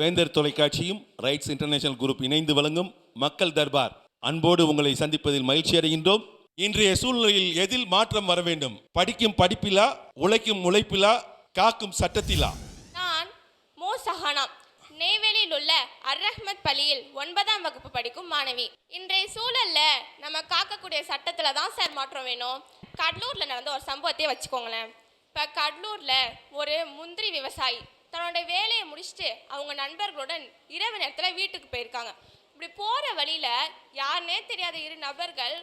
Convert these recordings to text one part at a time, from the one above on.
வேந்தர் தொலைக்காட்சியும் rights international group இணைந்து வழங்கும் மக்கள் தர்பார். அன்போடு உங்களை சந்திப்பதில் மகிழ்ச்சி அடைகின்றோம். இன்றைய சூழ்நிலையில் எதில் மாற்றம் வர வேண்டும்? படிக்கும் படிப்பிலா உழைக்கும் உழைப்பிலா காக்கும் சட்டத்திலா? நான் மோ. சஹானா நெய்வேலியில் உள்ள அர் ரஹ்மத் பள்ளியில் ஒன்பதாம் வகுப்பு படிக்கும் மாணவி. இன்றைய சூழல்ல நம்ம காக்கக்கூடிய சட்டத்துல தான் சார் மாற்றம் வேணும். கடலூர்ல நடந்த ஒரு சம்பவத்தையே வச்சுக்கோங்களேன். இப்ப கடலூர்ல ஒரு முந்திரி விவசாயி தன்னோட வேலையை முடிச்சுட்டு அவங்க நண்பர்களுடன் இரவு நேரத்தில் வீட்டுக்கு போயிருக்காங்க. இப்படி போகிற வழியில் யாருனே தெரியாத இரு நபர்கள்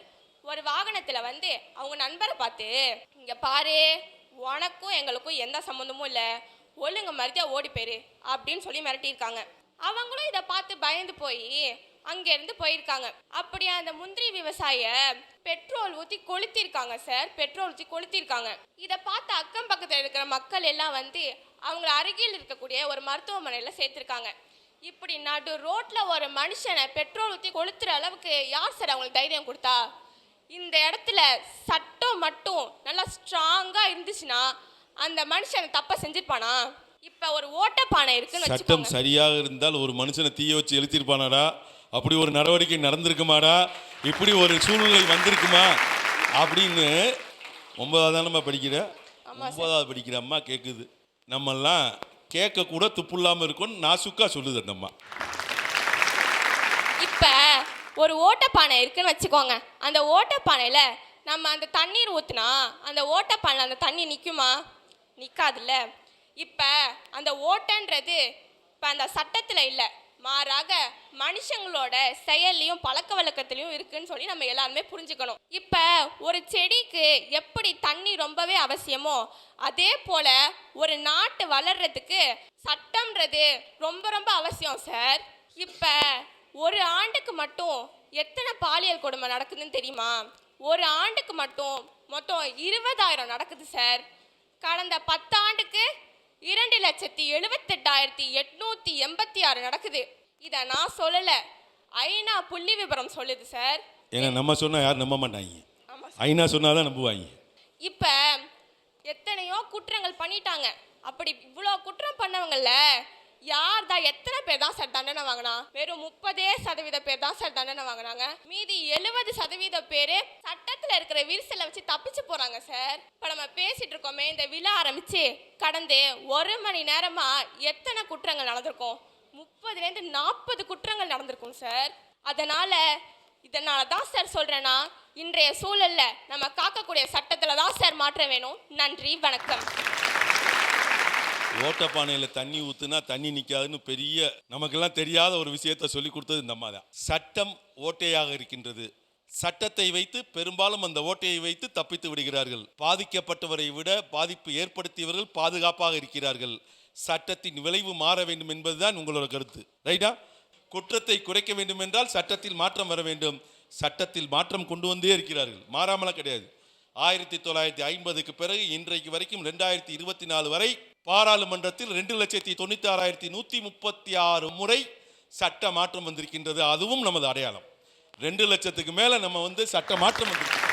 ஒரு வாகனத்தில் வந்து அவங்க நண்பரை பார்த்து இங்கே பாரு உனக்கும் எங்களுக்கும் எந்த சம்மந்தமும் இல்லை. ஒழுங்கு மறுத்தியா ஓடி போயிரு அப்படின்னு சொல்லி மிரட்டியிருக்காங்க. அவங்களும் இதை பார்த்து பயந்து போய் அங்கேருந்து போயிருக்காங்க. அப்படி அந்த முந்திரி விவசாய பெட்ரோல் ஊற்றி கொளுத்திருக்காங்க சார். பெட்ரோல் ஊற்றி கொளுத்திருக்காங்க இதை பார்த்து அக்கம் பக்கத்தில் இருக்கிற மக்கள் எல்லாம் வந்து அவங்க அருகில் இருக்கக்கூடிய ஒரு மருத்துவமனையில் சேர்த்துருக்காங்க. இப்படி நடு ரோட்ல ஒரு மனுஷனை பெட்ரோல் ஊற்றி கொளுத்துற அளவுக்கு யார் சார் அவங்களுக்கு தைரியம் கொடுத்தா? இந்த இடத்துல சட்டம் மட்டும் நல்லா ஸ்ட்ராங்கா இருந்துச்சுன்னா அந்த மனுஷன் தப்ப செஞ்சிருப்பானா? இப்ப ஒரு ஓட்டப்பானை இருக்குன்னு சட்டம் சரியாக இருந்தால் ஒரு மனுஷனை தீய வச்சு எழுத்திருப்பானாடா? அப்படி ஒரு நடவடிக்கை நடந்திருக்குமாடா? இப்படி ஒரு சூழ்நிலை வந்திருக்குமா? அப்படின்னு ஒன்பதாவது நம்ம படிக்கிற? ஒன்பதாவது படிக்கிற அம்மா கேட்குது நம்மெல்லாம் கேட்க கூட துப்பு இல்லாமல் இருக்கும்னு நாசுக்கா சொல்லுது அந்த அம்மா. இப்ப ஒரு ஓட்டப்பானை இருக்குன்னு வச்சுக்கோங்க. அந்த ஓட்டப்பானையில நம்ம அந்த தண்ணீர் ஊத்துனா அந்த ஓட்டப்பானை அந்த தண்ணி நிற்குமா நிற்காதுல்ல இப்ப அந்த ஓட்டன்றது இப்ப அந்த சட்டத்துல இல்லை. மாறாக மனுஷங்களோட செயல்லையும் பழக்க வழக்கத்திலையும் இருக்குன்னு சொல்லி நம்ம எல்லாருமே புரிஞ்சுக்கணும். இப்ப ஒரு செடிக்கு எப்படி தண்ணி ரொம்பவே அவசியமோ அதே போல ஒரு நாட்டு வளர்றதுக்கு சட்டம்ன்றது ரொம்ப ரொம்ப அவசியம் சார். இப்ப ஒரு ஆண்டுக்கு மட்டும் எத்தனை பாலியல் கொடுமை நடக்குதுன்னு தெரியுமா? ஒரு ஆண்டுக்கு மட்டும் மொத்தம் இருபதாயிரம் நடக்குது சார். கடந்த பத்தாண்டுக்கு இரண்டு லட்சத்தி எழுபத்தெட்டாயிரத்தி எட்நூத்தி எண்பத்தி ஆறு நடக்குது. இதை நான் சொல்லல. ஐநா புள்ளி விவரம் சொல்லுது சார். ஏன்னா நம்ம சொன்னால் யாரும் நம்ப மாட்டாங்க. ஐநா சொன்னாதான் நம்புவாங்க. இப்ப எத்தனையோ குற்றங்கள் பண்ணிட்டாங்க. அப்படி இவ்வளோ குற்றம் பண்ணவங்கல்ல யார் தான் எத்தனை பேர் தான் சார் தண்டனை வாங்கினா? வெறும் முப்பதே சதவீத பேர் தான் சார் தண்டனை வாங்கினாங்க. மீதி எழுபது சதவீத பேர் சட்டத்தில் இருக்கிற விரிசலை வச்சு தப்பிச்சு போறாங்க சார். இப்போ நம்ம பேசிட்டு இருக்கோமே இந்த விழா ஆரம்பிச்சு கடந்து ஒரு மணி நேரமா எத்தனை குற்றங்கள் நடந்திருக்கும்? முப்பதுலேருந்து நாற்பது குற்றங்கள் நடந்திருக்கும் சார். அதனால இதனால தான் சார் சொல்கிறேன்னா இன்றைய சூழல்ல நம்ம காக்கக்கூடிய சட்டத்தில் தான் சார் மாற்றம் வேணும். நன்றி வணக்கம். ஓட்டப்பானையில் தண்ணி ஊற்றுனா தண்ணி நிற்காதுன்னு பெரிய நமக்கெல்லாம் தெரியாத ஒரு விஷயத்த சொல்லி கொடுத்தது இந்த அம்மா தான். சட்டம் ஓட்டையாக இருக்கின்றது. சட்டத்தை வைத்து பெரும்பாலும் அந்த ஓட்டையை வைத்து தப்பித்து விடுகிறார்கள். பாதிக்கப்பட்டவரை விட பாதிப்பு ஏற்படுத்தியவர்கள் பாதுகாப்பாக இருக்கிறார்கள். சட்டத்தின் விளைவு மாற வேண்டும் என்பதுதான் உங்களோட கருத்து. ரைட்டா? குற்றத்தை குறைக்க வேண்டும் என்றால் சட்டத்தில் மாற்றம் வர வேண்டும். சட்டத்தில் மாற்றம் கொண்டு வந்தே இருக்கிறார்கள். மாறாமலாம் கிடையாது. ஆயிரத்தி தொள்ளாயிரத்தி ஐம்பதுக்கு பிறகு இன்றைக்கு வரைக்கும் ரெண்டாயிரத்தி இருபத்தி நாலு வரை பாராளுமன்றத்தில் ரெண்டு லட்சத்தி தொண்ணூற்றி ஆறாயிரத்தி நூற்றி முப்பத்தி ஆறு முறை சட்ட மாற்றம் வந்திருக்கின்றது. அதுவும் நமது அடையாளம். ரெண்டு லட்சத்துக்கு மேலே நம்ம வந்து சட்ட மாற்றம் வந்திருக்கு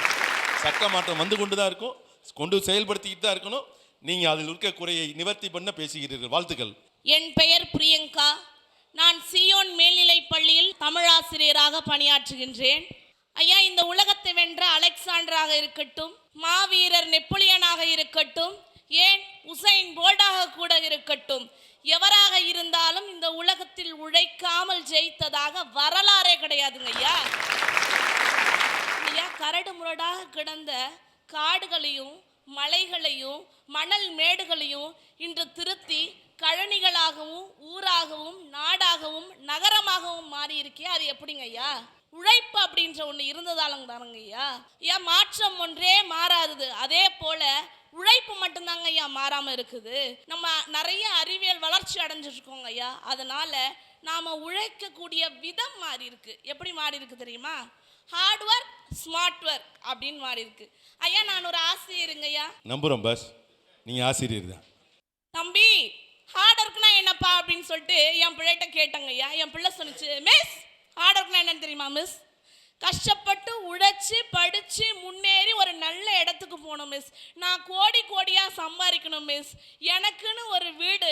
சட்ட மாற்றம் வந்து கொண்டு தான் இருக்கும். கொண்டு செயல்படுத்திக்கிட்டு தான் இருக்கணும். நீங்கள் அதில் இருக்க குறையை நிவர்த்தி பண்ண பேசுகிறீர்கள். வாழ்த்துக்கள். என் பெயர் பிரியங்கா. நான் சியோன் மேல்நிலைப் பள்ளியில் தமிழாசிரியராக பணியாற்றுகின்றேன். ஐயா இந்த உலகத்தை வென்ற அலெக்சாண்டராக இருக்கட்டும் மாவீரர் நெப்போலியனாக இருக்கட்டும் ஏன் உசைன் போல்டாக கூட இருக்கட்டும்? எவராக இருந்தாலும் இந்த உலகத்தில் உழைக்காமல் ஜெயித்ததாக வரலாறே கிடையாதுங்க ஐயா. ஐயா கரடு முரடாக கிடந்த காடுகளையும் மலைகளையும் மணல் மேடுகளையும் இன்று திருத்தி கழனிகளாகவும் ஊராகவும் நாடாகவும் நகரமாகவும் மாறி இருக்கே அது எப்படிங்க ஐயா? உழைப்பு அப்படின்ற ஒன்று இருந்ததாலங்க தானங்க ஐயா. ஐயா மாற்றம் ஒன்றே மாறாதது. அதே போல உழைப்பு மட்டும்தாங்க ஐயா மாறாம இருக்குது. நம்ம நிறைய அறிவியல் வளர்ச்சி அடைஞ்சிருக்கோங்க ஐயா. அதனால நாம உழைக்கக்கூடிய விதம் மாறி இருக்கு. எப்படி மாறி இருக்கு தெரியுமா? ஹார்ட் ஒர்க் ஸ்மார்ட் ஒர்க் அப்படின்னு மாறி இருக்கு. ஐயா நான் ஒரு ஆசிரியருங்க ஐயா. நம்புகிறோம் பஸ் நீங்கள் ஆசிரியர் தான். தம்பி ஹார்ட் ஒர்க்னா என்னப்பா அப்படின்னு சொல்லிட்டு என் பிள்ளைகிட்ட கேட்டங்க ஐயா. என் பிள்ளை சொன்னுச்சு மிஸ் ஹார்ட் ஒர்க்னா என்னன்னு தெரியுமா மிஸ் கஷ்டப்பட்டு உழைச்சி படித்து முன்னேறி ஒரு நல்ல இடத்துக்கு போகணும் மிஸ் நான் கோடி கோடியாக சம்பாதிக்கணும் மிஸ் எனக்குன்னு ஒரு வீடு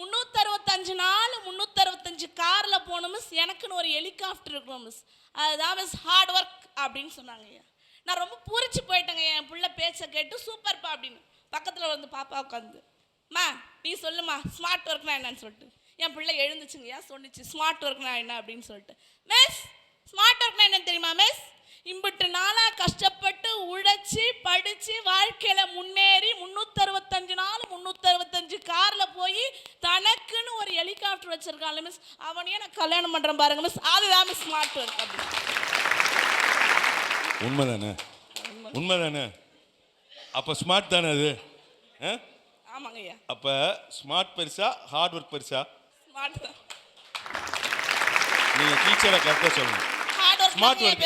முந்நூற்றறுபத்தஞ்சு நாள் முந்நூற்றறுபத்தஞ்சு காரில் போகணும் மிஸ் எனக்குன்னு ஒரு ஹெலிகாப்டர் இருக்கணும் மிஸ் அதுதான் மிஸ் ஹார்ட் ஒர்க் அப்படின்னு சொன்னாங்க ஐயா. நான் ரொம்ப பூரிச்சு போயிட்டேங்க என் பிள்ளை பேச்சை கேட்டு சூப்பர்ப்பா அப்படின்னு. பக்கத்தில் வந்து பாப்பா உட்காந்து மா நீ சொல்லுமா ஸ்மார்ட் ஒர்க்னா என்னன்னு சொல்லிட்டு. என் பிள்ளை எழுந்துச்சுங்கய்யா சொன்னிச்சு ஸ்மார்ட் ஒர்க்னா என்ன? அப்படின்னு சொல்லிட்டு. மிஸ் ஸ்மார்ட் ஒர்க்னா என்னன்னு தெரியுமா மிஸ் இம்பிட்டு நாளாக கஷ்டப்பட்டு உழைச்சி படித்து வாழ்க்கையில் முன்னேறி முந்நூற்றறுபத்தஞ்சு நாள் முந்நூற்றறுபத்தஞ்சு காரில் போய் தனக்குன்னு ஒரு ஹெலிகாப்டர் வச்சிருக்கான்ல மிஸ் அவனையே நான் கல்யாணம் பண்ணுறேன் பாருங்க மிஸ் அதுதான் மிஸ் ஸ்மார்ட் ஒர்க் அப்படின்னு உண்மைதானே? உண்மைதானே? அப்போ ஸ்மார்ட் தானே அது? ஆமாங்க ஐயா. அப்போ ஸ்மார்ட் பெருசா ஹார்ட் ஒர்க் பெருசா? ஸ்மார்ட் தான். நீங்கள் டீச்சரை கரெக்டாக சொல்லணும் ஹார்ட் ஒர்க்?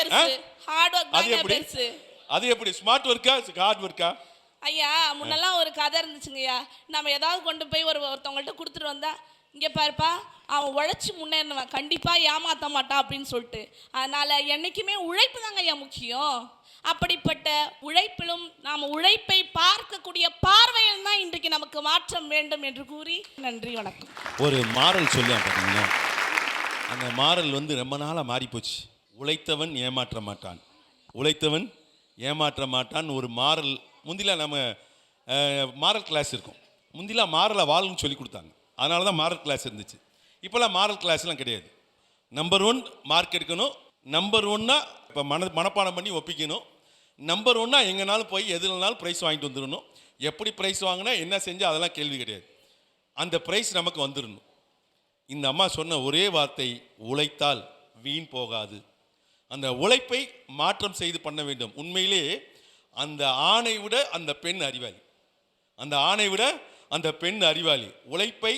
ஹார்ட் ஒர்க் அது எப்படி? அது எப்படி? ஸ்மார்ட் ஒர்க்கா ஹார்ட் ஒர்க்கா ஐயா முன்னெல்லாம் ஒரு கதை இருந்துச்சுங்கய்யா நம்ம ஏதாவது கொண்டு போய் ஒரு ஒருத்தவங்கள்ட்ட கொடுத்துட்டு வந்தா இங்கே பாருப்பா அவன் உழைச்சி முன்னேறினவன். கண்டிப்பாக ஏமாற்ற மாட்டான் அப்படின்னு சொல்லிட்டு. அதனால் என்றைக்குமே உழைப்பு தாங்க ஐயா முக்கியம். அப்படிப்பட்ட உழைப்பிலும் நாம் உழைப்பை பார்க்கக்கூடிய பார்வையில் தான் இன்றைக்கு நமக்கு மாற்றம் வேண்டும் என்று கூறி நன்றி வணக்கம். ஒரு மாறல் சொல்லுவான் பார்த்தீங்கன்னா அந்த மாறல் வந்து ரொம்ப நாளாக மாறிப்போச்சு. உழைத்தவன் ஏமாற்ற மாட்டான். உழைத்தவன் ஏமாற்ற மாட்டான். ஒரு மாறல் முந்திலாம் நம்ம மாறல் கிளாஸ் இருக்கும். முந்திலாம் மாறலை வாழுன்னு சொல்லி கொடுத்தாங்க. அதனால தான் மாறல் கிளாஸ் இருந்துச்சு. இப்போல்லாம் மாறல் கிளாஸ்லாம் கிடையாது. நம்பர் ஒன் மார்க் எடுக்கணும். நம்பர் ஒன்னா இப்போ மன மனப்பாடம் பண்ணி ஒப்பிக்கணும். நம்பர் ஒன்னா எங்கேனாலும் போய் எதுலனாலும் ப்ரைஸ் வாங்கிட்டு வந்துடணும். எப்படி ப்ரைஸ் வாங்கினா என்ன செஞ்சால் அதெல்லாம் கேள்வி கிடையாது. அந்த ப்ரைஸ் நமக்கு வந்துடணும். இந்த அம்மா சொன்ன ஒரே வார்த்தை உழைத்தால் வீண் போகாது. அந்த உழைப்பை மாற்றம் செய்து பண்ண வேண்டும். உண்மையிலே அந்த ஆணை விட அந்த பெண் அறிவாளி. அந்த ஆணை விட அந்த பெண் அறிவாளி. உழைப்பை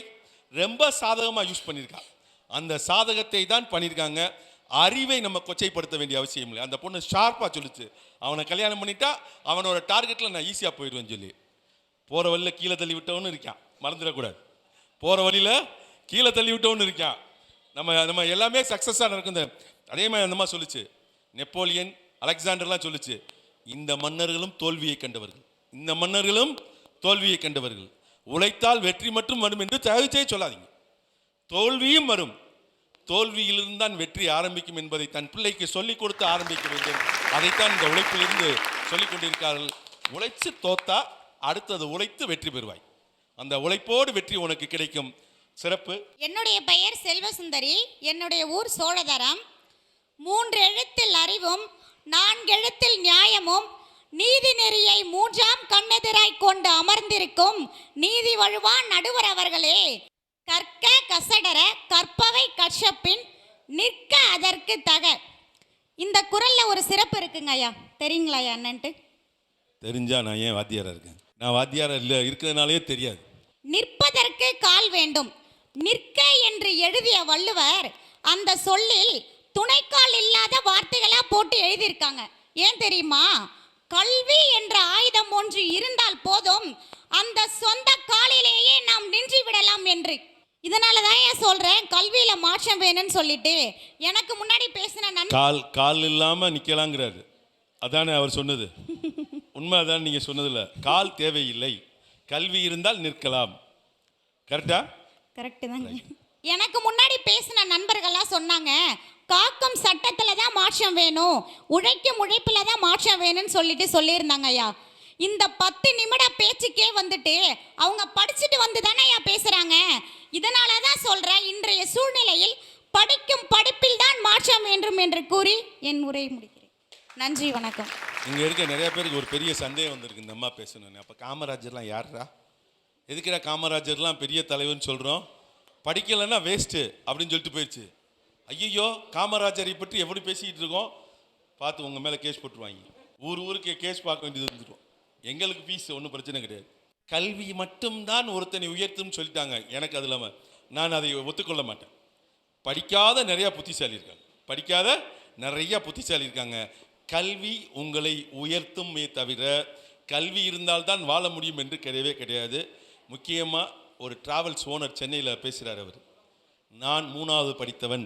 ரொம்ப சாதகமாக யூஸ் பண்ணியிருக்கா. அந்த சாதகத்தை தான் பண்ணியிருக்காங்க. அறிவை நம்ம கொச்சைப்படுத்த வேண்டிய அவசியம் இல்லை. அந்த பொண்ணு ஷார்ப்பாக சொல்லிச்சு. அவனை கல்யாணம் பண்ணிட்டா அவனோட டார்கெட்டில் நான் ஈஸியாக போயிடுவேன்னு சொல்லி. போகிற வழியில் கீழே தள்ளி விட்டவனு இருக்கான். மறந்துடக்கூடாது. போகிற வழியில் கீழே தள்ளி விட்டவனும் இருக்கான். நம்ம நம்ம எல்லாமே சக்ஸஸாக நடக்குது. அதே மாதிரி அந்த மாதிரி சொல்லுச்சு. நெப்போலியன் அலெக்சாண்டர்லாம் சொல்லுச்சு. இந்த மன்னர்களும் தோல்வியை கண்டவர்கள். இந்த மன்னர்களும் தோல்வியை கண்டவர்கள். உழைத்தால் வெற்றி மட்டும் வரும் என்று தயவுச்சே சொல்லாதீங்க. தோல்வியும் வரும். தோல்வியிலிருந்து தான் வெற்றி ஆரம்பிக்கும் என்பதை தன் பிள்ளைக்கு சொல்லிக் கொடுத்து ஆரம்பிக்க வேண்டும். அதைத்தான் இந்த உழைப்பிலிருந்து சொல்லிக் கொண்டிருக்கிறார்கள். உழைச்சு தோத்தா அடுத்தது உழைத்து வெற்றி பெறுவாய். அந்த உழைப்போடு வெற்றி உனக்கு கிடைக்கும். சிறப்பு. என்னுடைய பெயர் செல்வசுந்தரி என்னுடைய ஊர் சோழதரம். மூன்று எழுத்தில் அறிவும் நான்கெழுத்தில் நியாயமும் நீதி நெறியை மூன்றாம் கண்ணெதிராய் கொண்டு அமர்ந்திருக்கும் நீதி வழுவான் நடுவர் அவர்களே. கற்க கசடர கற்பவை கற்சப்பின் நிற்க அதற்கு தக. இந்த குரல்ல ஒரு சிறப்பு இருக்குங்க ஐயா. தெரியுங்களா ஐயா என்னன்ட்டு? தெரிஞ்சா நான் ஏன் வாத்தியாரா இருக்கேன்? நான் வாத்தியாரா இல்லை இருக்கிறதுனாலே தெரியாது. நிற்பதற்கு கால் வேண்டும். நிற்க என்று எழுதிய வள்ளுவர் அந்த சொல்லில் துணைக்கால் இல்லாத வார்த்தைகளாக போட்டு எழுதியிருக்காங்க. ஏன் தெரியுமா? கல்வி என்ற ஆயுதம் ஒன்று இருந்தால் போதும் அந்த சொந்த காலிலேயே நாம் நின்று விடலாம் என்று. இதனால தான் ஏன் சொல்றேன்? கல்வியில மாற்றம் வேணும்னு சொல்லிட்டு எனக்கு முன்னாடி பேசின கால் கால் இல்லாமல் நிற்கலாங்கிறாரு அதானே அவர் சொன்னது. உண்மை அதான் நீங்கள் சொன்னதில்ல கால் தேவையில்லை. கல்வி இருந்தால் நிற்கலாம். கரெக்டா கரெக்டு தாங்க எனக்கு முன்னாடி பேசின நண்பர்கள்லாம் சொன்னாங்க காக்கும் சட்டத்தில் தான் மாற்றம் வேணும் உழைக்கும் உழைப்பில் தான் மாற்றம் வேணும்னு சொல்லிட்டு சொல்லியிருந்தாங்க ஐயா. இந்த பத்து நிமிட பேச்சுக்கே வந்துட்டு அவங்க படிச்சுட்டு வந்து தானே ஐயா பேசுகிறாங்க இதனால தான் சொல்கிறேன் இன்றைய சூழ்நிலையில் படிக்கும் படிப்பில் தான் மாற்றம் வேண்டும் என்று கூறி என் உரையை முடிக்கிறேன். நன்றி வணக்கம். இங்கே இருக்க நிறைய பேருக்கு ஒரு பெரிய சந்தேகம் வந்திருக்கு இந்த அம்மா பேசணும்னு. அப்போ காமராஜர்லாம் யாருடா எதுக்கிட காமராஜர்லாம் பெரிய தலைவர்னு சொல்கிறோம் படிக்கலைன்னா வேஸ்ட்டு அப்படின்னு சொல்லிட்டு போயிடுச்சு ஐயோ காமராஜரை பற்றி எப்படி பேசிக்கிட்டு இருக்கோம்? பார்த்து உங்கள் மேலே கேஸ் போட்டுருவாங்க. ஊர் ஊருக்கு கேஸ் பார்க்க வேண்டியது வந்துடும் எங்களுக்கு ஃபீஸ் ஒன்றும் பிரச்சனை கிடையாது. கல்வி மட்டும்தான் ஒருத்தனை உயர்த்தும்னு சொல்லிட்டாங்க. எனக்கு அது இல்லாமல் நான் அதை ஒத்துக்கொள்ள மாட்டேன். படிக்காத நிறையா புத்திசாலி இருக்காங்க படிக்காத நிறையா புத்திசாலி இருக்காங்க. கல்வி உங்களை உயர்த்துமே தவிர கல்வி இருந்தால்தான் வாழ முடியும் என்று கிடையவே கிடையாது. முக்கியமாக ஒரு டிராவல்ஸ் ஓனர் சென்னையில் பேசுகிறார் அவர். நான் மூணாவது படித்தவன்.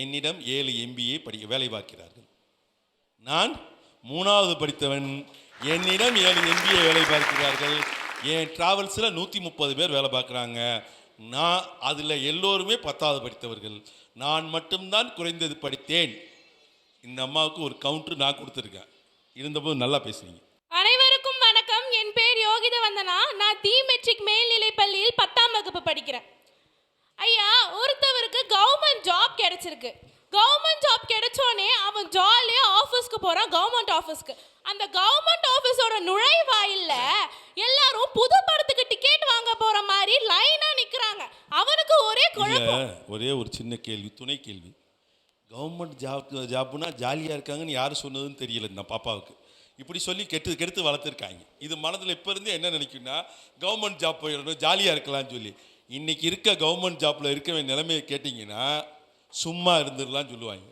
என்னிடம் ஏழு எம்பிஏ படி வேலை பார்க்கிறார்கள். நான் மூணாவது படித்தவன். என்னிடம் ஏழு எம்பிஏ வேலை பார்க்கிறார்கள். என் டிராவல்ஸில் நூற்றி முப்பது பேர் வேலை பார்க்குறாங்க. நான் அதில் எல்லோருமே பத்தாவது படித்தவர்கள். நான் மட்டும்தான் குறைந்தது படித்தேன். இந்த அம்மாவுக்கு ஒரு கவுண்டர் நான் கொடுத்துருக்கேன். இருந்தபோது நல்லா பேசுனீங்க. அனைவருக்கும் யோகித வந்தனா நான் தி மெட்ரிக் மேல்நிலைப் பள்ளியில் பத்தாம் வகுப்பு படிக்கிறேன். ஐயா ஒருத்தவருக்கு கவர்மெண்ட் ஜாப் கிடைச்சிருக்கு. கவர்மெண்ட் ஜாப் கிடைச்சோனே அவன் ஜாலியா ஆஃபீஸ்க்கு போறான் கவர்மெண்ட் ஆஃபீஸ்க்கு அந்த கவர்மெண்ட் ஆஃபீஸோட நுழைவாயில்ல எல்லாரும் புது படத்துக்கு டிக்கெட் வாங்க போற மாதிரி லைனா நிக்கிறாங்க. அவனுக்கு ஒரே குழப்பம். ஒரே ஒரு சின்ன கேள்வி துணை கேள்வி. கவர்மெண்ட் ஜாப் ஜாப்னா ஜாலியாக இருக்காங்கன்னு யார் சொன்னதுன்னு தெரியல இந்த பாப்பாவுக்கு. இப்படி சொல்லி கெட்டு கெடுத்து வளர்த்துருக்காங்க. இது மனதில் இப்போ இருந்து என்ன நினைக்குன்னா கவர்மெண்ட் ஜாப் போயிடணும் ஜாலியாக இருக்கலாம்னு சொல்லி. இன்றைக்கி இருக்க கவர்மெண்ட் ஜாப்பில் இருக்க வேண்டிய நிலைமையை கேட்டிங்கன்னா சும்மா இருந்துடலாம்னு சொல்லுவாங்க.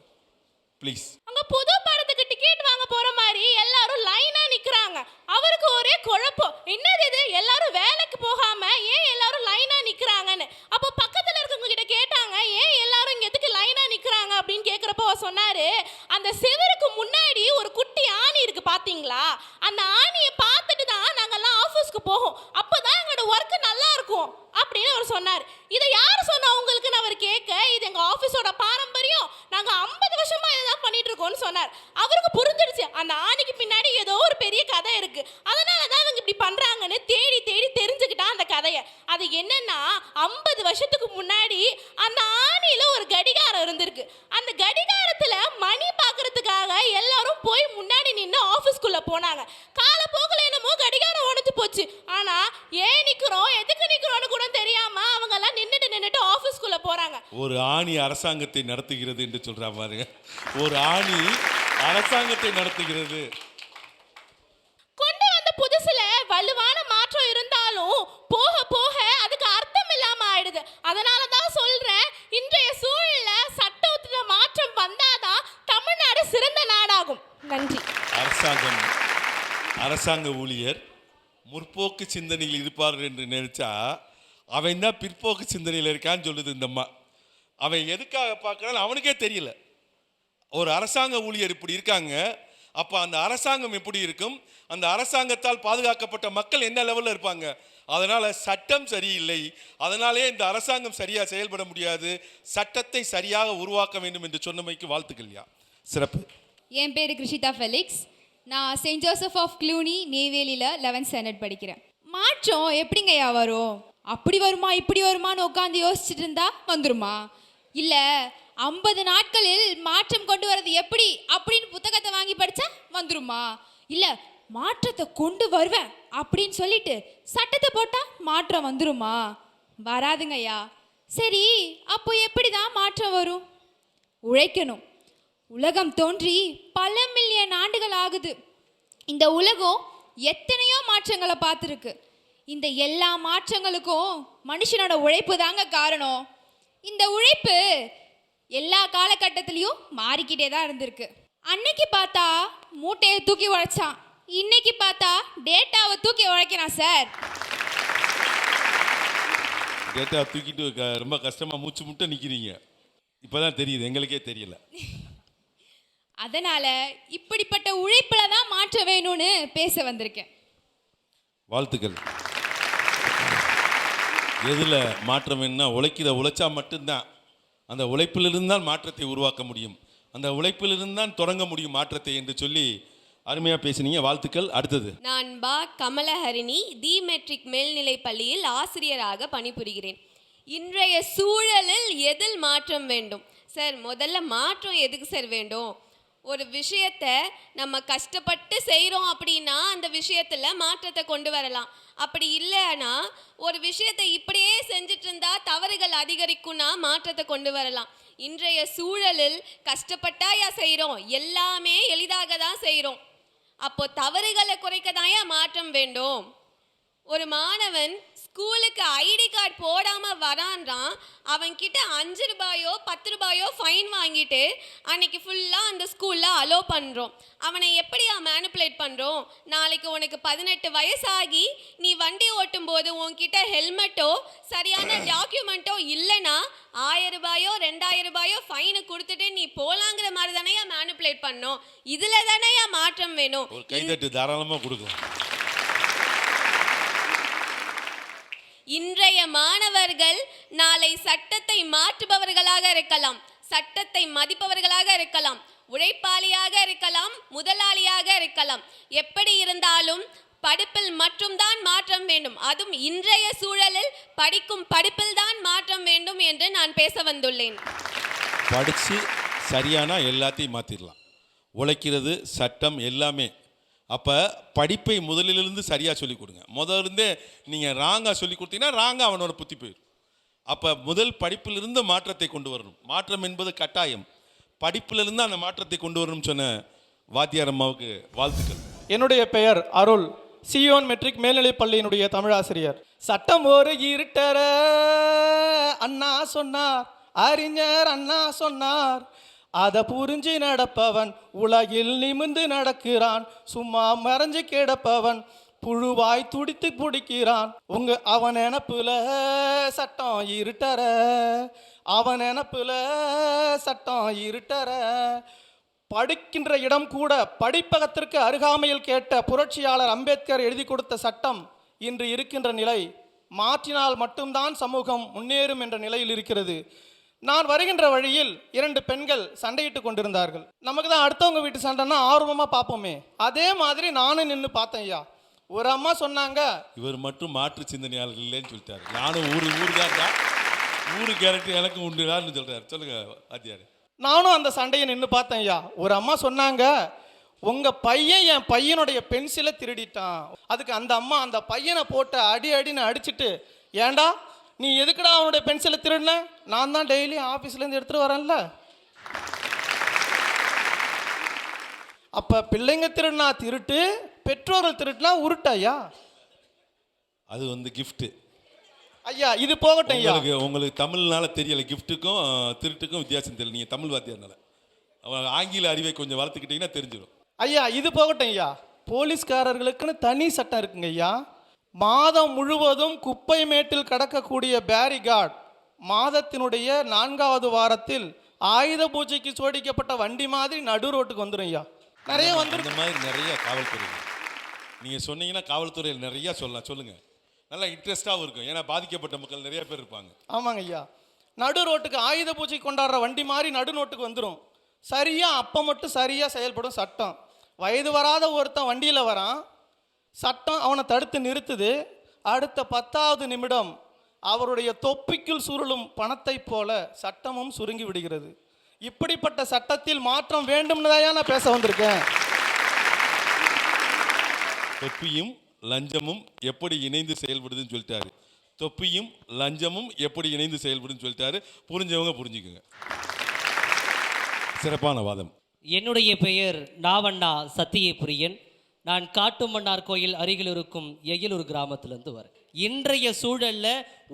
ப்ளீஸ் அங்கே புது படத்துக்கு டிக்கெட் வாங்க போகிற மாதிரி எல்லாரும் லைனாக நிற்கிறாங்க அவருக்கு ஒரே குழப்பம். என்னது இது? எல்லாரும் வேலைக்கு போகாம ஏன் எல்லாரும் லைனா நிக்கிறாங்கன்னு அப்போ பக்கத்துல இருக்கவங்க கிட்ட கேட்டாங்க ஏன் எல்லாரும் இங்க எதுக்கு லைனா நிக்கிறாங்க அப்படின்னு கேக்குறப்போ அவர் சொன்னாரு அந்த செவருக்கு முன்னாடி ஒரு குட்டி ஆணி இருக்கு பாத்தீங்களா அந்த ஆணியை பார்த்துட்டு தான் நாங்கெல்லாம் ஆஃபீஸ்க்கு போவோம் அப்பதான் எங்களோட ஒர்க் நல்லா இருக்கும் அப்படின்னு அவர் சொன்னார் இதை யார் சொன்னா உங்களுக்குன்னு அவர் கேட்க இது எங்க ஆபீஸோட பாரம்பரியம் நாங்க 50 வருஷமா இதுதான் பண்ணிட்டு இருக்கோம்னு சொன்னார் அவருக்கு புரிஞ்சிடுச்சு அந்த ஆணிக்கு பின்னாடி ஏதோ ஒரு பெரிய கதை இருக்கு அதனால தான் அவங்க இப்படி பண்றாங்கன்னு தேடி தேடி தெரிஞ்சுக்கிட்டா அந்த கதையை அது என்னன்னா 50 வருஷத்துக்கு முன்னாடி அந்த ஆணியில ஒரு கடிகாரம் இருந்திருக்கு அந்த கடிகாரத்துல மணி பார்க்கறதுக்காக எல்லாரும் போய் முன்னாடி நின்று ஆபீஸ்க்குள்ள போனாங்க. காலப்போக்கில் என்னமோ கடிகாரம் உடைஞ்சு போச்சு. ஆனா ஏன் நிக்கிறோம் எதுக்கு நிக்கிறோம்னு கூட தெரியாம அவங்க எல்லாம் நின்னுட்டு நின்னுட்டு ஆபீஸ்க்குள்ள போறாங்க. ஒரு ஆணி அரசாங்கத்தை நடத்துகிறது என்று சொல்றா பாருங்க. ஒரு ஆணி அரசாங்கத்தை நடத்துகிறது. கொண்டு வந்த புதுசுல வலுவான மாற்றம் இருந்தாலும் போக போக அதுக்கு அர்த்தம் இல்லாம ஆயிடுது. அதனால தான் சொல்றேன் இன்றைய சூழல்ல சட்டத்துல மாற்றம் வந்தாதான் தமிழ்நாடு சிறந்த நாடாகும். நன்றி. அரசாங்கம் அரசாங்க ஊழியர் முற்போக்கு சிந்தனையில் இருப்பார் என்று நினைச்சா அவன் தான் பிற்போக்கு சிந்தனையில் இருக்கான்னு சொல்லுது இந்த அம்மா. அவன் எதுக்காக பார்க்கறான்னு அவனுக்கே தெரியல. ஒரு அரசாங்க ஊழியர் இப்படி இருக்காங்க அப்போ அந்த அரசாங்கம் எப்படி இருக்கும்? அந்த அரசாங்கத்தால் பாதுகாக்கப்பட்ட மக்கள் என்ன லெவலில் இருப்பாங்க? அதனால் சட்டம் சரியில்லை. அதனாலே இந்த அரசாங்கம் சரியாக செயல்பட முடியாது. சட்டத்தை சரியாக உருவாக்க வேண்டும் என்று சொன்னமைக்கு வாழ்த்துக்கள்யா சிறப்பு. என் பேர் கிருஷிதா ஃபெலிக்ஸ். நான் செயின்ட் ஜோசப் ஆஃப் க்ளூனி நெய்வேலியில் லெவன்த் ஸ்டாண்டர்ட் படிக்கிறேன். மாற்றம் எப்படிங்கய்யா வரும்? அப்படி வருமா இப்படி வருமான்னு உட்காந்து யோசிச்சுட்டு இருந்தா வந்துருமா? இல்லை ஐம்பது நாட்களில் மாற்றம் கொண்டு வரது எப்படி அப்படின்னு புத்தகத்தை வாங்கி படித்தா வந்துருமா? இல்லை மாற்றத்தை கொண்டு வருவேன் அப்படின்னு சொல்லிட்டு சட்டத்தை போட்டால் மாற்றம் வந்துருமா? வராதுங்கய்யா. சரி அப்போ எப்படி தான் மாற்றம் வரும்? உழைக்கணும். உலகம் தோன்றி பல மில்லியன் ஆண்டுகள் ஆகுது. இந்த உலகம் எத்தனையோ மாற்றங்களை பார்த்துருக்கு. இந்த எல்லா மாற்றங்களுக்கும் மனுஷனோட உழைப்பு தாங்க காரணம். இந்த உழைப்பு எல்லா காலகட்டத்திலையும் மாறிக்கிட்டே தான் இருந்திருக்கு. அன்னைக்கு பார்த்தா மூட்டையை தூக்கி உழைச்சான். இன்னைக்கு பார்த்தா டேட்டாவை தூக்கி உழைக்கிறான் சார் டேட்டா தூக்கிட்டு ரொம்ப கஷ்டமாக மூச்சு முட்டை நிற்கிறீங்க இப்போ தான் தெரியுது எங்களுக்கே தெரியல. அதனால இப்படிப்பட்ட உழைப்புல தான் மாற்றம் வேணும்னு பேச வந்திருக்கேன். வாழ்த்துக்கள். எதில் மாற்றம் வேணும்னா உழைக்கிற உழைச்சா மட்டும்தான். அந்த உழைப்பிலிருந்து தான் மாற்றத்தை உருவாக்க முடியும். அந்த உழைப்பிலிருந்து தான் தொடங்க முடியும் மாற்றத்தை என்று சொல்லி அருமையாக பேசினீங்க. வாழ்த்துக்கள். அடுத்தது. நான் பா கமலஹரிணி தி மெட்ரிக் மேல்நிலை பள்ளியில் ஆசிரியராக பணிபுரிகிறேன். இன்றைய சூழலில் எதில் மாற்றம் வேண்டும்? சார் முதல்ல மாற்றம் எதுக்கு சார் வேண்டும்? ஒரு விஷயத்தை நம்ம கஷ்டப்பட்டு செய்கிறோம் அப்படின்னா அந்த விஷயத்தில் மாற்றத்தை கொண்டு வரலாம். அப்படி இல்லைன்னா ஒரு விஷயத்தை இப்படியே செஞ்சுட்டு இருந்தா தவறுகள் அதிகரிக்கும்னா மாற்றத்தை கொண்டு வரலாம். இன்றைய சூழலில் கஷ்டப்பட்டாயா செய்கிறோம் எல்லாமே எளிதாக தான் செய்கிறோம் அப்போ தவறுகளை குறைக்க மாற்றம் வேண்டும். ஒரு மாணவன் ஸ்கூலுக்கு ஐடி கார்டு போடாமல் வரான்றான். அவன்கிட்ட அஞ்சு ரூபாயோ பத்து ரூபாயோ ஃபைன் வாங்கிட்டு அன்னைக்கு ஃபுல்லாக அந்த ஸ்கூலில் அலோ பண்ணுறோம் அவனை எப்படியா மேனிப்புலேட் பண்ணுறோம் நாளைக்கு உனக்கு பதினெட்டு வயசாகி நீ வண்டி ஓட்டும் போது உன்கிட்ட ஹெல்மெட்டோ சரியான டாக்குமெண்ட்டோ இல்லைன்னா ஆயிரம் ரூபாயோ ரெண்டாயிரம் ரூபாயோ ஃபைனு கொடுத்துட்டு நீ போலாங்கிற மாதிரி தானேயா மேனிப்புலேட் பண்ணோம். இதில் தானேயா மாற்றம் வேணும்? கைதட்டு தாராளமாக கொடுக்கலாம். இன்றைய மாணவர்கள் நாளை சட்டத்தை மாற்றுபவர்களாக இருக்கலாம் சட்டத்தை மதிப்பவர்களாக இருக்கலாம் உழைப்பாளியாக இருக்கலாம் முதலாளியாக இருக்கலாம். எப்படி இருந்தாலும் படிப்பில் மட்டும்தான் மாற்றம் வேண்டும். அதுவும் இன்றைய சூழலில் படிக்கும் படிப்பில் தான் மாற்றம் வேண்டும் என்று நான் பேச வந்துள்ளேன். படித்து சரியானா எல்லாத்தையும் மாற்றிடலாம் உழைக்கிறது சட்டம் எல்லாமே அப்போ படிப்பை முதலிலிருந்து சரியாக சொல்லிக் கொடுங்க. முதல்ல இருந்தே நீங்கள் ராங்காக சொல்லி கொடுத்தீங்கன்னா ராங்காக அவனோட புத்தி போயிடும். அப்போ முதல் படிப்பிலிருந்து மாற்றத்தை கொண்டு வரணும். மாற்றம் என்பது கட்டாயம். படிப்பிலிருந்து அந்த மாற்றத்தை கொண்டு வரணும்னு சொன்ன வாத்தியார் அம்மாவுக்கு வாழ்த்துக்கள். என்னுடைய பெயர் அருள். சியோன் மெட்ரிக் மேல்நிலைப் பள்ளியினுடைய தமிழாசிரியர். சட்டம் ஒரு இருட்டர அண்ணா சொன்னார். அறிஞர் அண்ணா சொன்னார். அதை புரிஞ்சு நடப்பவன் உலகில் நிமிந்து நடக்கிறான். சும்மா மறைஞ்சு கிடப்பவன் புழுவாய் துடித்து பிடிக்கிறான் உங்க அவன் நினப்புல சட்டம் இருட்டற அவன் நினப்புல சட்டம் இருட்டற. படிக்கின்ற இடம் கூட படிப்பகத்திற்கு அருகாமையில் கேட்ட புரட்சியாளர் அம்பேத்கர் எழுதி கொடுத்த சட்டம் இன்று இருக்கின்ற நிலை. மாற்றினால் மட்டும்தான் சமூகம் முன்னேறும் என்ற நிலையில் இருக்கிறது. நான் வருகின்ற வழியில் இரண்டு பெண்கள் சண்டையிட்டு கொண்டிருந்தார்கள். நமக்கு தான் அடுத்தவங்க வீட்டு சண்டைன்னா ஆர்வமாக பார்ப்போமே. அதே மாதிரி நானும் நின்று பார்த்தேன் ஐயா. ஒரு அம்மா சொன்னாங்க இவர் மட்டும் மாற்று சிந்தனையாளர் இல்லைன்னு சொல்லிட்டாரு. நானும் ஊரு ஊருக்காரா ஊரு கேரக்டர் எனக்கு உண்டுடான்னு சொல்கிறார் சொல்லுங்க வாத்தியார். நானும் அந்த சண்டையை நின்று பார்த்தேன் ஐயா. ஒரு அம்மா சொன்னாங்க உங்க பையன் என் பையனுடைய பென்சிலை திருடிட்டான். அதுக்கு அந்த அம்மா அந்த பையனை போட்டு அடி அடின்னு அடிச்சிட்டு ஏன்டா நீ எதுக்குடா அவனுடைய பென்சிலை திருடின? நான் தான் டெய்லி ஆஃபீஸ்லேருந்து எடுத்துகிட்டு வரேன்ல. அப்போ பிள்ளைங்க திருடினா திருட்டு பெற்றோர்கள் திருட்டுனா உருட்டு ஐயா அது வந்து gift. ஐயா இது போகட்டும் ஐயா. உங்களுக்கு உங்களுக்கு தமிழ்னால தெரியல கிஃப்ட்டுக்கும் திருட்டுக்கும் வித்தியாசம் தெரியல. நீங்கள் தமிழ் வாத்தியார்னால. அவன் ஆங்கில அறிவை கொஞ்சம் வளர்த்துக்கிட்டீங்கன்னா தெரிஞ்சிடும். ஐயா இது போகட்டும் ஐயா. போலீஸ்காரர்களுக்குன்னு தனி சட்டம் இருக்குங்க ஐயா. மாதம் முழுவதும் குப்பை மேட்டில் கடக்கக்கூடிய பேரிகார்ட் மாதத்தினுடைய நான்காவது வாரத்தில் ஆயுத பூஜைக்கு சோடிக்கப்பட்ட வண்டி மாதிரி நடு ரோட்டுக்கு வந்துடும் ஐயா நிறைய அந்த மாதிரி நிறைய காவல்துறை நீங்கள் சொன்னீங்கன்னா காவல்துறையில் நிறைய சொல்லலாம். சொல்லுங்கள் நல்லா இன்ட்ரெஸ்டாகவும் இருக்கும். ஏன்னா பாதிக்கப்பட்ட மக்கள் நிறைய பேர் இருப்பாங்க. ஆமாங்க ஐயா நடு ரோட்டுக்கு ஆயுத பூஜை கொண்டாடுற வண்டி மாதிரி நடு ரோட்டுக்கு வந்துடும் சரியாக அப்போ மட்டும் சரியாக செயல்படும் சட்டம். வயது வராத ஒருத்தன் வண்டியில் வரான். சட்டம் அவனை தடுத்து நிறுத்துது. அடுத்த பத்தாவது நிமிடம் அவருடைய தொப்பிக்குள் சுருளும் பணத்தைப் போல சட்டமும் சுருங்கி விடுகிறது. இப்படிப்பட்ட சட்டத்தில் மாற்றம் வேண்டும்னு தான் நான் பேச வந்திருக்கேன்? தொப்பியும் லஞ்சமும் எப்படி இணைந்து செயல்படுதுன்னு சொல்லிட்டாரு. தொப்பியும் லஞ்சமும் எப்படி இணைந்து செயல்படுதுன்னு சொல்லிட்டாரு. புரிஞ்சவங்க புரிஞ்சுக்குங்க. சிறப்பான வாதம். என்னுடைய பெயர் நாவண்ணா சத்தியபிரியன். நான் காட்டுமன்னார் கோயில் அருகில் இருக்கும் எயிலூர் கிராமத்திலேருந்து வரேன். இன்றைய சூழல்ல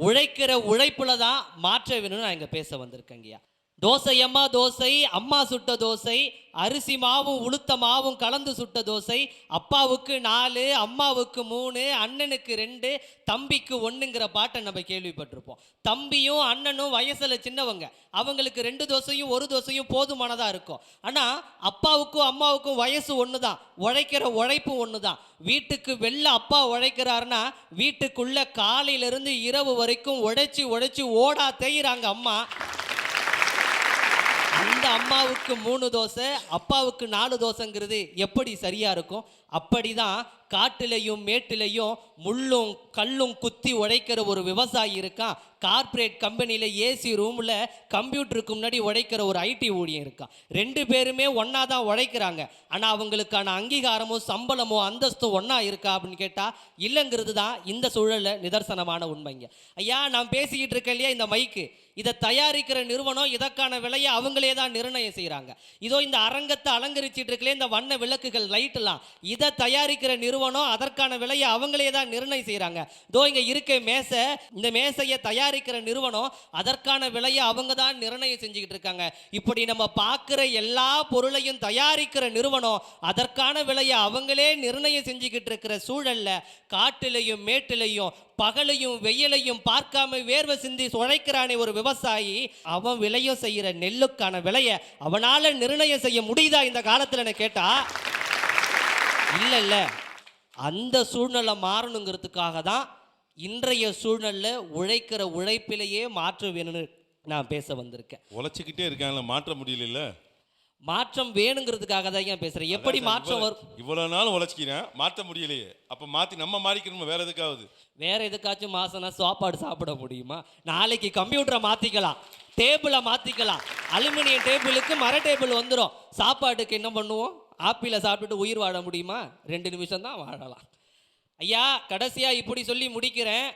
உழைக்கிற உழைப்புல தான் மாற்ற வேணும்னு நான் இங்கே பேச வந்திருக்கேங்கய்யா தோசை அம்மா தோசை அம்மா சுட்ட தோசை அரிசி மாவும் உளுத்த மாவும் கலந்து சுட்ட தோசை அப்பாவுக்கு நாலு அம்மாவுக்கு மூணு அண்ணனுக்கு ரெண்டு தம்பிக்கு ஒன்றுங்கிற பாட்டை நம்ம கேள்விப்பட்டிருப்போம். தம்பியும் அண்ணனும் வயசில் சின்னவங்க. அவங்களுக்கு ரெண்டு தோசையும் ஒரு தோசையும் போதுமானதாக இருக்கும். ஆனால் அப்பாவுக்கும் அம்மாவுக்கும் வயசு ஒன்று தான் உழைக்கிற உழைப்பு ஒன்று தான் வீட்டுக்கு வெளில அப்பா உழைக்கிறாருன்னா வீட்டுக்குள்ளே காலையிலேருந்து இரவு வரைக்கும் உழைச்சி உழைச்சி ஓடா தேயிறாங்க அம்மா. அந்த அம்மாவுக்கு மூணு தோசை அப்பாவுக்கு நாலு தோசைங்கிறது எப்படி சரியா இருக்கும்? அப்படிதான் காட்டிலையும் மேட்டிலையும் முள்ளும் கல்லும் குத்தி உழைக்கிற ஒரு விவசாயி இருக்கான். கார்ப்பரேட் கம்பெனியில் ஏசி ரூமில் கம்ப்யூட்டருக்கு முன்னாடி உழைக்கிற ஒரு ஐடி ஊழியர் இருக்கான். ரெண்டு பேருமே ஒன்றா தான் உழைக்கிறாங்க ஆனால் அவங்களுக்கான அங்கீகாரமும் சம்பளமோ அந்தஸ்தும் ஒன்றா இருக்கா அப்படின்னு கேட்டால் இல்லைங்கிறது தான் இந்த சூழலில் நிதர்சனமான உண்மைங்க. ஐயா நான் பேசிக்கிட்டு இருக்கேன் இல்லையா இந்த மைக்கு இதை தயாரிக்கிற நிறுவனம் இதற்கான விலையை அவங்களே தான் நிர்ணயம் செய்கிறாங்க இதோ இந்த அரங்கத்தை அலங்கரிச்சிட்டு இருக்கலே இந்த வண்ண விளக்குகள் லைட்டெல்லாம் இதை தயாரிக்கிற நிறுவனம் நிறுவனம் அதற்கான விலையை அவங்களே தான் நிர்ணயம் செய்கிறாங்க தோ இங்கே இருக்க மேசை இந்த மேசையை தயாரிக்கிற நிறுவனம் அதற்கான விலையை அவங்க தான் நிர்ணயம் செஞ்சுக்கிட்டு இருக்காங்க. இப்படி நம்ம பார்க்குற எல்லா பொருளையும் தயாரிக்கிற நிறுவனம் அதற்கான விலையை அவங்களே நிர்ணயம் செஞ்சுக்கிட்டு இருக்கிற சூழல்ல காட்டிலையும் மேட்டிலையும் பகலையும் வெயிலையும் பார்க்காம வேர்வை சிந்தி உழைக்கிறானே ஒரு விவசாயி அவன் விளையும் செய்கிற நெல்லுக்கான விலையை அவனால நிர்ணயம் செய்ய முடியுதா இந்த காலத்தில் கேட்டா? இல்லை இல்லை. அந்த சூழ்நிலை மாறணுங்கிறதுக்காக தான் இன்றைய சூழ்நிலை உழைக்கிற உழைப்பிலேயே மாற்றம் வேணும்னு நான் பேச வந்திருக்கேன். உழைச்சிக்கிட்டே இருக்காங்கள மாற்ற முடியல மாற்றம் வேணுங்கிறதுக்காக தான் ஏன் பேசுறேன்? எப்படி மாற்றம் வரும்? இவ்வளவு நாள் உழைச்சிக்கிறேன் மாற்ற முடியலையே. அப்ப மாத்தி நம்ம மாறிக்கணுமா? வேற எதுக்காவது? வேற எதுக்காச்சும் மாசம்னா சாப்பாடு சாப்பிட முடியுமா? நாளைக்கு கம்ப்யூட்டரை மாத்திக்கலாம் டேபிளை மாத்திக்கலாம். அலுமினியம் டேபிளுக்கு மர டேபிள் வந்துடும் சாப்பாட்டுக்கு என்ன பண்ணுவோம்? ஆப்பிளை சாப்பிட்டுட்டு உயிர் வாழ முடியுமா? ரெண்டு நிமிஷம் தான் வாழலாம். ஐயா கடைசியாக இப்படி சொல்லி முடிக்கிறேன்.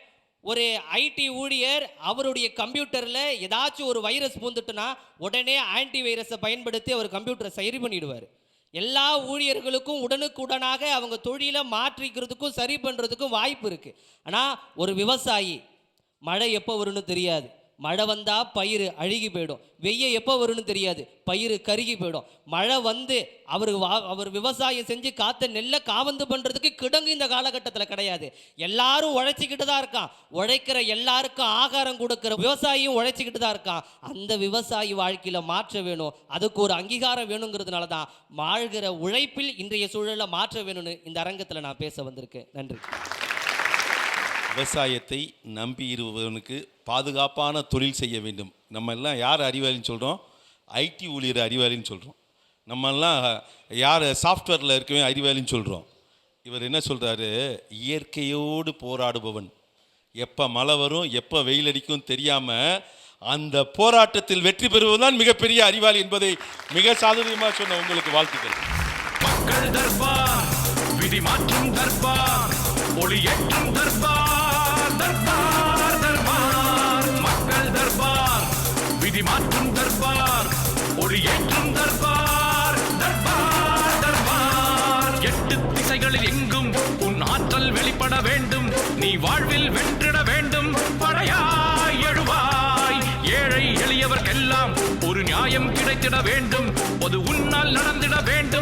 ஒரு ஐடி ஊழியர் அவருடைய கம்ப்யூட்டரில் ஏதாச்சும் ஒரு வைரஸ் பூந்துட்டுனா உடனே ஆன்டி வைரஸை பயன்படுத்தி அவர் கம்ப்யூட்டரை சரி பண்ணிடுவார். எல்லா ஊழியர்களுக்கும் உடனுக்குடனாக அவங்க தொழிலை மாற்றிக்கிறதுக்கும் சரி பண்ணுறதுக்கும் வாய்ப்பு இருக்குது ஆனால் ஒரு விவசாயி மழை எப்போ வரும்னு தெரியாது. மழை வந்தால் பயிர் அழுகி போயிடும். வெய்ய எப்போ வரும்னு தெரியாது. பயிர் கருகி போயிடும். மழை வந்து அவர் வா அவர் விவசாயம் செஞ்சு காத்த நெல்லை காவந்து பண்ணுறதுக்கு கிடங்கு இந்த காலகட்டத்தில் கிடையாது. எல்லாரும் உழைச்சிக்கிட்டு தான் இருக்கான். உழைக்கிற எல்லாருக்கும் ஆகாரம் கொடுக்குற விவசாயியும் உழைச்சிக்கிட்டு தான் இருக்கான். அந்த விவசாயி வாழ்க்கையில் மாற்ற வேணும். அதுக்கு ஒரு அங்கீகாரம் வேணுங்கிறதுனால தான் வாழ்கிற உழைப்பில் இன்றைய சூழலை மாற்ற வேணும்னு இந்த அரங்கத்தில் நான் பேச வந்திருக்கேன். நன்றி. விவசாயத்தை நம்பி இருப்பவனுக்கு பாதுகாப்பான தொழில் செய்ய வேண்டும். நம்ம எல்லாம் யார் அறிவாளின்னு சொல்கிறோம் ஐடி ஊழியர் அறிவாளின்னு சொல்கிறோம் நம்மெல்லாம் யார் சாஃப்ட்வேரில் இருக்கவே அறிவாளின்னு சொல்கிறோம் இவர் என்ன சொல்கிறாரு இயற்கையோடு போராடுபவன். எப்போ மழை வரும் எப்போ வெயில் அடிக்கும் தெரியாமல் அந்த போராட்டத்தில் வெற்றி பெறுவதுதான் மிகப்பெரிய அறிவாளி என்பதை மிக சாதுரியமாக சொன்ன உங்களுக்கு வாழ்த்துக்கள். மக்கள் தர்பார் விதி மாற்றும் தர்பார் ஒளியேற்றும் தர்பார் நடந்திட வேண்டும். பொது உன்னால் நடந்திட வேண்டும்.